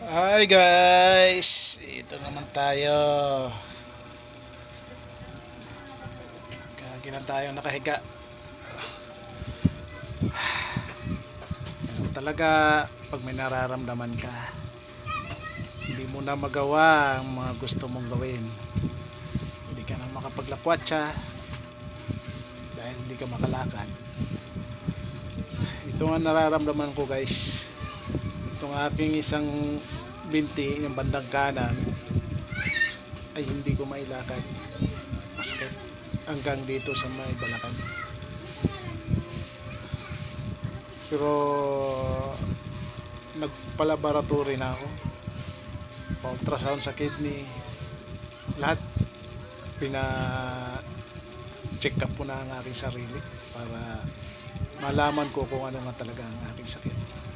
Hi guys, ito naman tayo. Kagi lang tayo nakahiga. Talaga pag may nararamdaman ka. Hindi mo na magawa ang mga gusto mong gawin. Hindi ka na makapaglakwatsa dahil hindi ka makalakad. Ito nga nararamdaman ko guys itong aking isang binti yung bandang kanan ay hindi ko mailakad. Masakit hanggang dito sa may balakang pero nagpalaboratory na ako. Pa ultrasound sa kidney. Lahat. Pina check up ko na ang aking sarili para malaman ko kung ano nga talaga ang aking sakit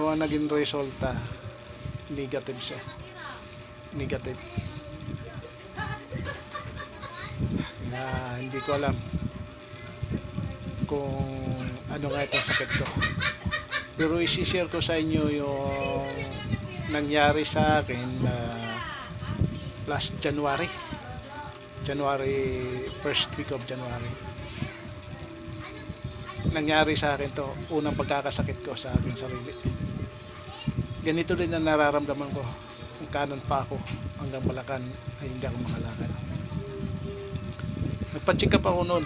ang naging resulta, negative siya. Negative. Kaya hindi ko alam kung ano nga itong sakit ko. Pero isi-share ko sa inyo yung nangyari sa akin na last January. January, first week of January. Nangyari sa akin to, unang pagkakasakit ko sa aking sarili ganito din ang nararamdaman ko ang kanan pa ako hanggang balakan ay hindi ako makalakad. Nagpa-check up ako noon.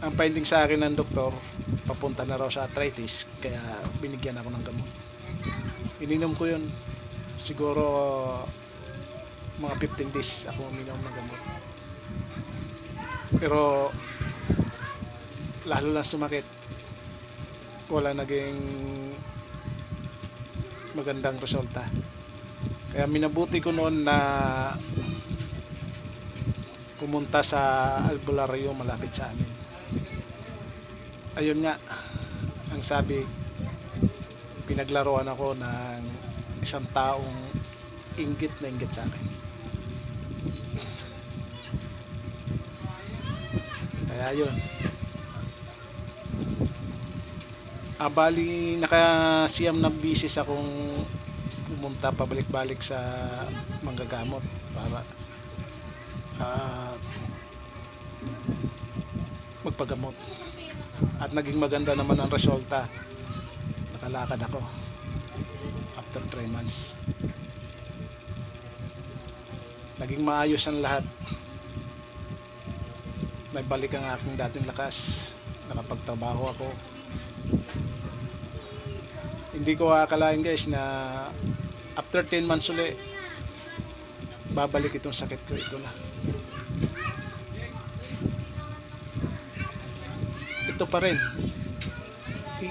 Ang finding sa akin ng doktor papunta na raw sa arthritis kaya binigyan ako ng gamot. Ininom ko yun. Siguro mga 15 days ako uminom ng gamot. Pero lalo lang sumakit. Wala naging magandang resulta. Kaya minabuti ko noon na pumunta sa albularyo malapit sa amin. Ayun nga, ang sabi, pinaglaruan ako ng isang taong inggit na inggit sa akin. Kaya yun. Ah, bali nakasiyam na bisis akong pumunta pabalik-balik sa manggagamot para ah, magpagamot. At naging maganda naman ang resulta. Nakalakad ako after 3 months. Naging maayos ang lahat. Nagbalik ang aking dating lakas. Nakapagtrabaho ako hindi ko akalain guys na after 10 months uli babalik itong sakit ko. Ito na. Ito pa rin.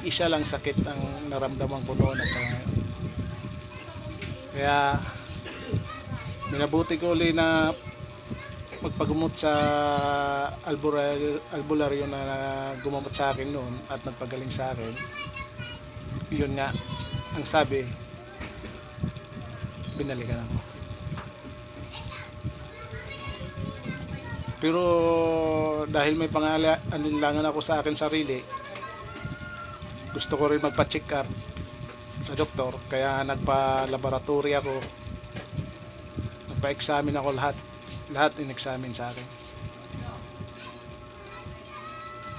Isa lang sakit ang naramdaman ko noon at ngayon. Kaya minabuti ko uli na magpagumot sa albularyo, albularyo na gumamot sa akin noon at nagpagaling sa akin yun nga ang sabi binalikan ako. Pero dahil may pangalanan ako sa akin sarili gusto ko rin magpa-check up sa doktor kaya nagpa-laboratory ako. Nagpa-examine ako lahat lahat in-examine sa akin.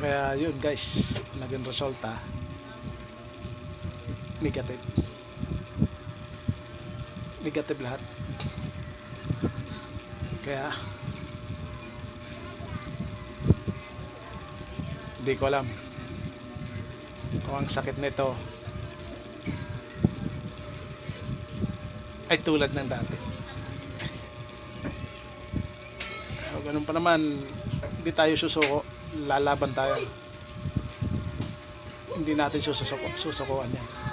Kaya yun guys naging resulta negative. Negative lahat. Kaya hindi ko alam kung ang sakit nito ay tulad ng dati. O ganun pa naman hindi tayo susuko. Lalaban tayo. Hindi natin susuko, susukuan yan